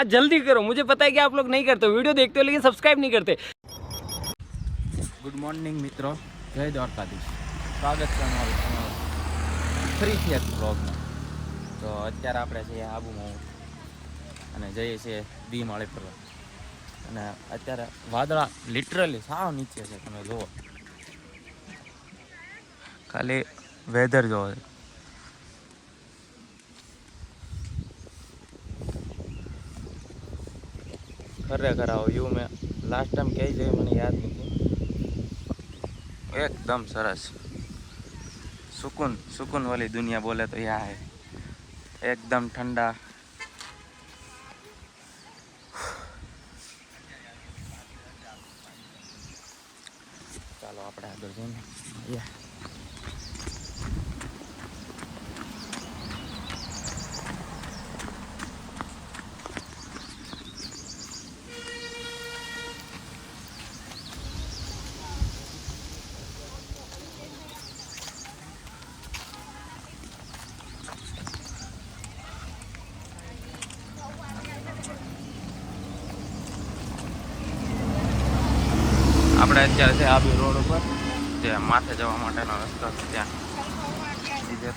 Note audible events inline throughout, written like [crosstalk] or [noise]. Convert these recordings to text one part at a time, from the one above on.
पहले हाँ हाँ जल्दी करो मुझे पता है कि आप लोग नहीं करते हो वीडियो देखते हो लेकिन सब्सक्राइब नहीं करते ગુડ મોર્નિંગ મિત્રો જય દ્વારકાધીશ સ્વાગત છે અમારું તમારું ફરીથી એક બ્લોગમાં તો અત્યારે આપણે છીએ આબુમાં અને જઈએ છીએ દી માળે ફરવા અને અત્યારે વાદળા લિટરલી સાવ નીચે છે તમે જુઓ ખાલી વેધર જોવો છે ખરેખર આવો વ્યૂ મેં લાસ્ટ ટાઈમ ક્યાંય જોયું મને યાદ નથી એકદમ સરસ સુકૂન સુકૂન વાલી દુનિયા બોલે તો યા હે એકદમ ઠંડા ચાલો આપણે આગળ જઈને યા આપણે અત્યારે છે આબી રોડ ઉપર જે માથે જવા માટેનો રસ્તો છે ત્યાં. સીધે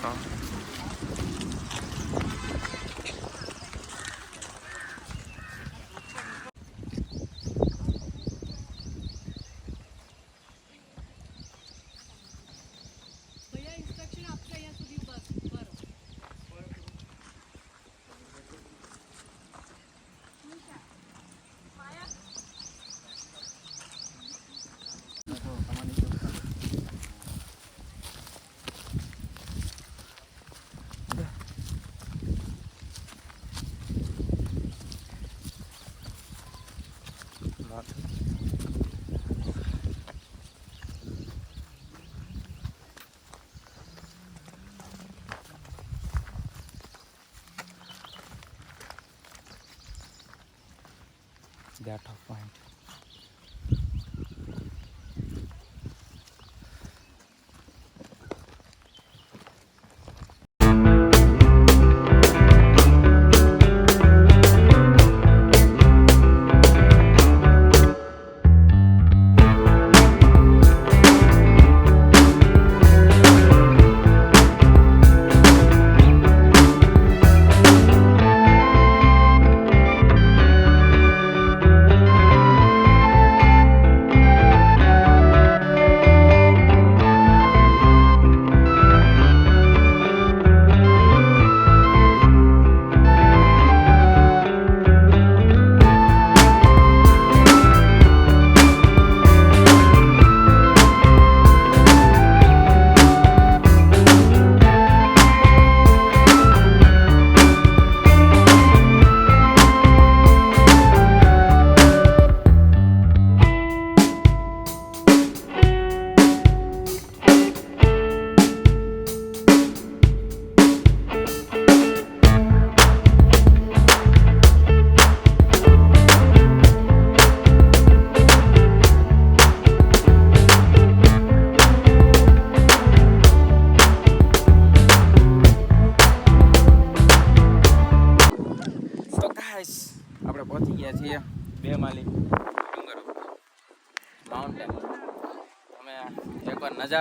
that point.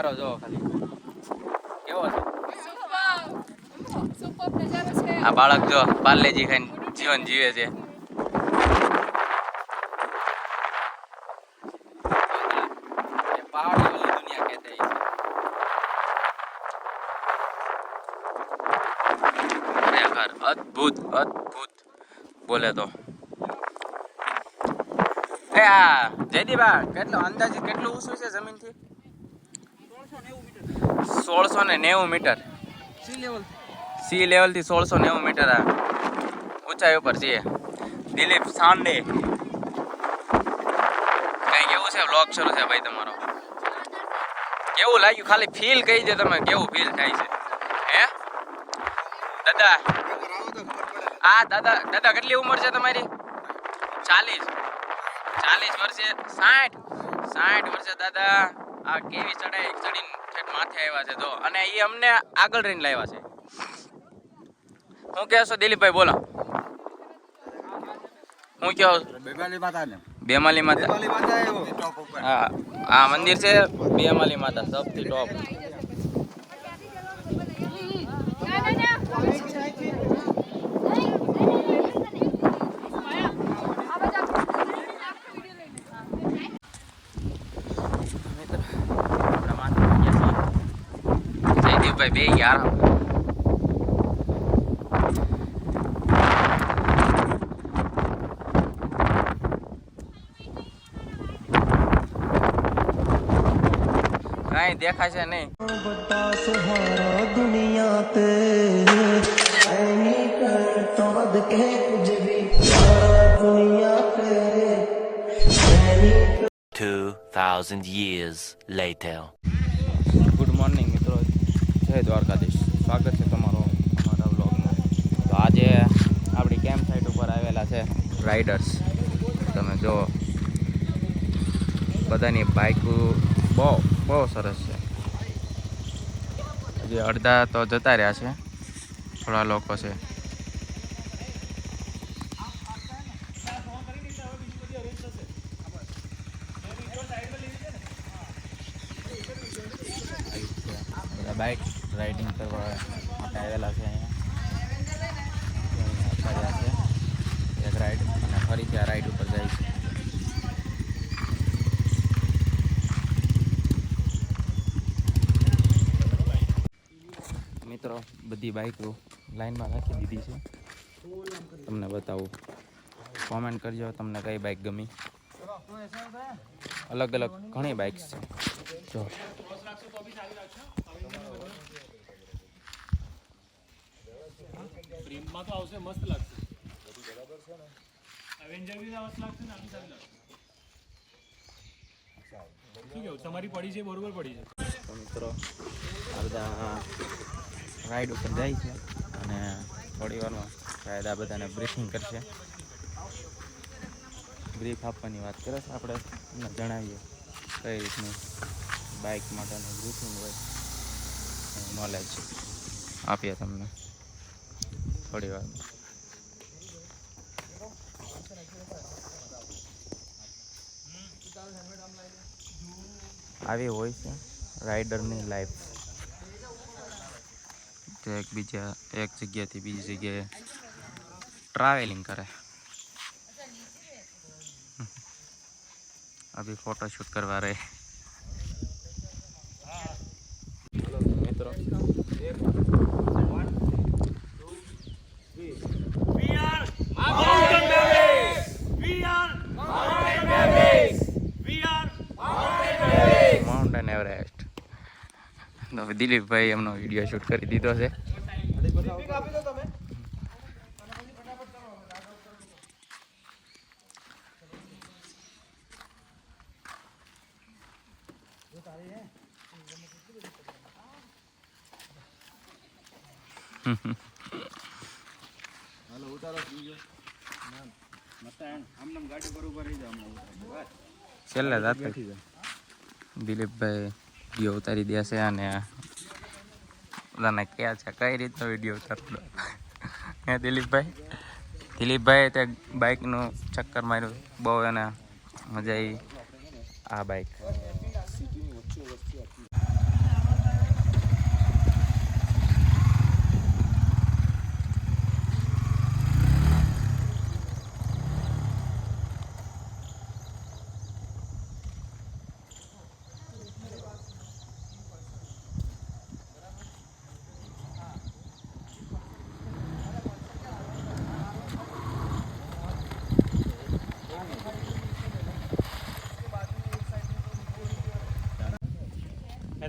નજારો જો ખાલી. કેવો છે? આ બાળક જો પાર્લેજી ખાઈને જીવન જીવે છે. અદ્ભુત અદ્ભુત. બોલે તો. એ આ જયદીબા કેટલો અંદાજે કેટલું ઊંચું છે જમીનથી? સોળસો ને નેવું મીટર. સી લેવલથી સોળસો નેવું મીટર આ ઊંચાઈ ઉપર છીએ. દિલીપ સાંડે. કઈ કેવું છે? બ્લોગ શરૂ છે ભાઈ તમારો. કેવું લાગ્યું? ખાલી ફીલ કહી દે તમે, કેવું ફીલ થાય છે? હે? દાદા. આ દાદા દાદા કેટલી ઉંમર છે તમારી? ચાલીસ. ચાલીસ વર્ષે સાઠ. સાઠ વર્ષે દાદા. આ કેવી ચડાઈ ચડીને ઠેઠ માથે આવ્યા છે તો અને એ અમને આગળ રહીને લાવ્યા છે. હું કહેશો દિલીપભાઈ બોલો. હું કહો બેમાલી માતા બેમાલી માતા. હા આ મંદિર છે બેમાલી માતા સૌથી ટોપ Two thousand years later. Good morning. જય દ્વારકાધીશ. સ્વાગત છે તમારો અમારા બ્લોગમાં તો આજે આપણી કેમ્પ સાઇટ ઉપર આવેલા છે રાઇડર્સ તમે જો, બધાની બાઇક બહુ બહુ સરસ છે. હજી અડધા તો જતા રહ્યા છે. થોડા લોકો છે બધા બાઇક રાઇડિંગ કરવા માટે આવેલા છે અહીંયા. છે. એક રાઈડ અને ફરીથી આ રાઈડ ઉપર જાય છે. મિત્રો, બધી બાઇકો લાઈનમાં રાખી દીધી છે. તમને બતાવું. કોમેન્ટ કરજો તમને કઈ બાઇક ગમી. અલગ અલગ ઘણી બાઇક્સ છે. જો. પ્રેમમાં તો આવશે, મસ્ત લાગશે. એવેન્જર બી મસ્ત લાગશે ને આની સારી લાગશે. શું કેવું? તમારી પડી છે, બરોબર પડી છે. મિત્રો, આ બધા રાઈડ ઉપર જાય છે અને થોડી વારમાં શાયદ આ બધાને બ્રીફિંગ કરશે. બ્રીફ આપવાની વાત કરે છે આપણે એમને જણાવીએ કઈ રીતનું બાઇક માટેનું બ્રીફિંગ હોય નોલેજ આપીએ તમને. થોડી વારમાં આવી હોય છે રાઇડરની લાઈફ જે એક બીજા એક જગ્યાથી બીજી જગ્યાએ ટ્રાવેલિંગ કરે અભી ફોટોશૂટ કરવા રહે મિત્રો માઉન્ટેન એવરેસ્ટ તો હવે દિલીપભાઈ એમનો વીડિયો શૂટ કરી દીધો છે. દિલીપભાઈ વીડિયો ઉતારી દે છે અને બધાને ક્યાં છે કઈ રીતનો વીડિયો ઉતારતો? હે દિલીપભાઈ? દિલીપભાઈ તે બાઇકનું ચક્કર માર્યું બહુ એને મજા આવી આ બાઇક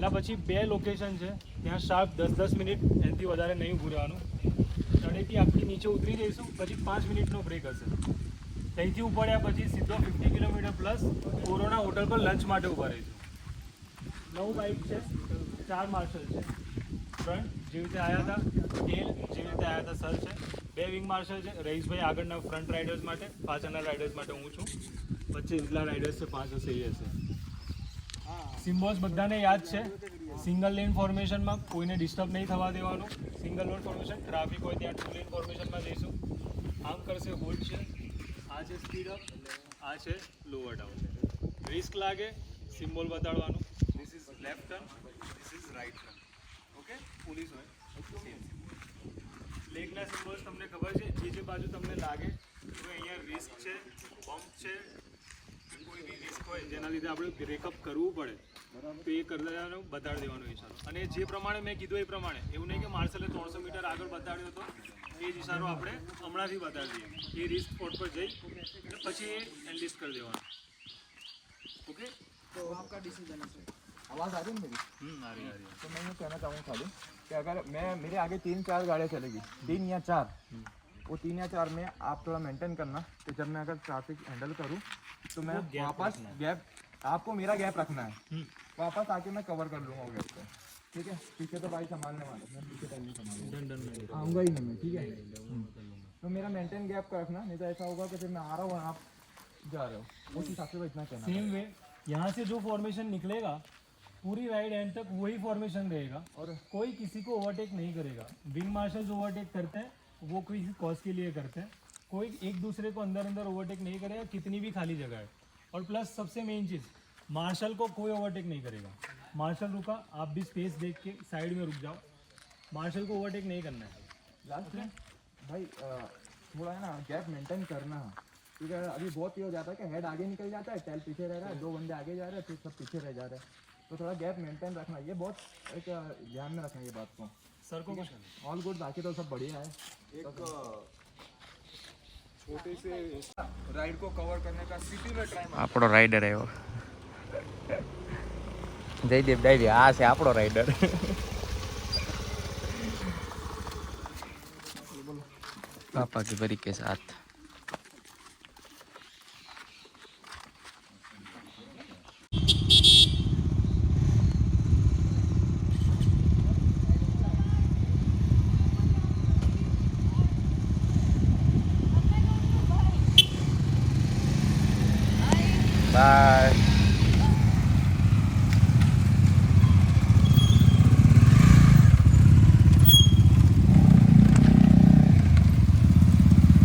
એના પછી બે લોકેશન છે. ત્યાં શાર્પ દસ દસ મિનિટ, એનાથી વધારે નહીં ઊભું રહેવાનું. તળેટી આખી નીચે ઉતરી જઈશું, પછી પાંચ મિનિટનો બ્રેક હશે. ત્યાંથી ઉપાડ્યા પછી સીધો fifty kilometre plus Corona hotel પર લંચ માટે ઊભા રહીશું. નવું બાઇક છે, ચાર માર્શલ છે. ફ્રન્ટ જેવી રીતે આવ્યા હતા ટેલ જેવી રીતે આવ્યા હતા સર છે. બે વિંગ માર્શલ છે, રહીશભાઈ આગળના ફ્રન્ટ રાઇડર્સ માટે, પાછળના રાઇડર્સ માટે હું છું. વચ્ચે ઇઝલા રાઇડર્સ છે, પાંચ હશે, એ હશે. સિમ્બોલ્સ બધાને યાદ છે. સિંગલ લેન ફોર્મેશનમાં કોઈને ડિસ્ટર્બ નહીં થવા દેવાનું. સિંગલ લેન ફોર્મેશન ટ્રાફિક હોય ત્યાં ટુ લેન ફોર્મેશનમાં જઈશું. આમ કરશે હોલ્ડ છે. આ છે સ્પીડ અપ આ છે લોઅર ડાઉન રિસ્ક લાગે, symbol બતાડવાનું. This is left turn this is right turn okay police હોય. લેગના સિમ્બોલ્સ તમને ખબર છે. જે જે બાજુ તમને લાગે તો અહીંયા રિસ્ક છે બમ્પ છે બી રિસ્ક હોય જેના લીધે આપણે બ્રેકઅપ કરવું પડે તો એ કરી દેવાનું બતાડી દેવાનો ઈશારો અને જે પ્રમાણે મેં કીધું એ પ્રમાણે એવું નહીં કે માર્શલે ત્રણસો મીટર આગળ બતાડ્યો હતો એ જ ઈશારો આપણે હમણાંથી બતાડી દઈએ એ રિસ્ક સ્પોટ પર જઈ અને પછી એ એનલિસ્ટ કરી દેવાનું ઓકે आवाज आ रही है मेरी હમ સારી સારી तो मैं ये कहना चाहूँगा खाली कि अगर मैं मेरे आगे तीन चार गाड़ियाँ चलेगी तीन या चार वो तीन या चार में आप थोड़ा मेंटेन करना तो जब मैं अगर ट्रैफ़िक हैंडल करूँ तो मैं वापस गैप आपको मेरा गैप रखना है। वापस आके मैं कवर कर लूँगा गैप को। ठीक है? पीछे तो भाई संभालने वाला पीछे आऊँगा ही नहीं मैं ठीक है? तो मेरा मेंटेन गैप का रखना नहीं तो ऐसा होगा कि फिर मैं आ रहा हूँ आप जा रहे हो। उस हिसाब से इतना कहना सेम वे यहाँ से जो फॉर्मेशन निकलेगा पूरी राइड एंड तक वही फॉर्मेशन रहेगा। और कोई किसी को ओवरटेक नहीं करेगा। विंग मार्शल्स ओवरटेक करते हैं वो किसी कॉज के लिए करते हैं। कोई एक दूसरे को अंदर अंदर ओवरटेक नहीं करेगा, कितनी भी खाली जगह है। और प्लस सबसे मेन चीज़ मार्शल को कोई ओवरटेक नहीं करेगा। मार्शल रुका, आप भी स्पेस देख के साइड में रुक जाओ। मार्शल को ओवरटेक नहीं करना है। लास्ट में, भाई थोड़ा है ना गैप मेंटेन करना। है क्योंकि अभी बहुत ये हो जाता है कि हेड आगे निकल जाता है टेल पीछे रह रहा है, दो बंदे आगे जा रहे हैं, फिर सब पीछे रह जा रहे हैं। तो थोड़ा गैप मेंटेन रखना, ये बहुत एक ध्यान में रखना, ये बात को। सर को कुछ करना ऑल गुड बाकी तो सब बढ़िया है एक छोटे से राइड को कवर करने का सिटी में टाइम આપણો રાઈડર આવ્યો જયદેવ ડાયરી આ છે આપણો રાઈડર पापा की बरी के साथ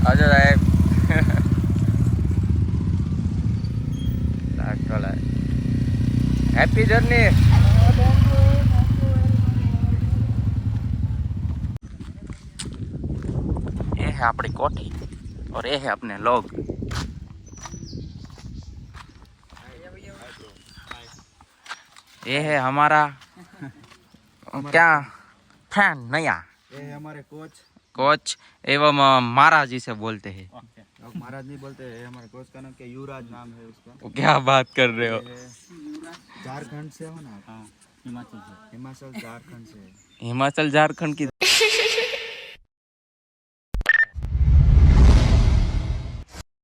हाजो साहेब धाकटोला जर्नी ये है अपनी कोठी और ये है अपने लोग। ये है हमारा [laughs] क्या? फ़ैन नया। ये हमारे कोच। कोच एवं अ, महाराज जिसे बोलते हैं अब महाराज नहीं बोलते हैं हमारे कोच का नाम क्या युवराज नाम है उसका वो क्या बात कर रहे हो ये झारखंड से हो ना हाँ हिमाचल से हिमाचल झारखंड से है। हिमाचल झारखंड की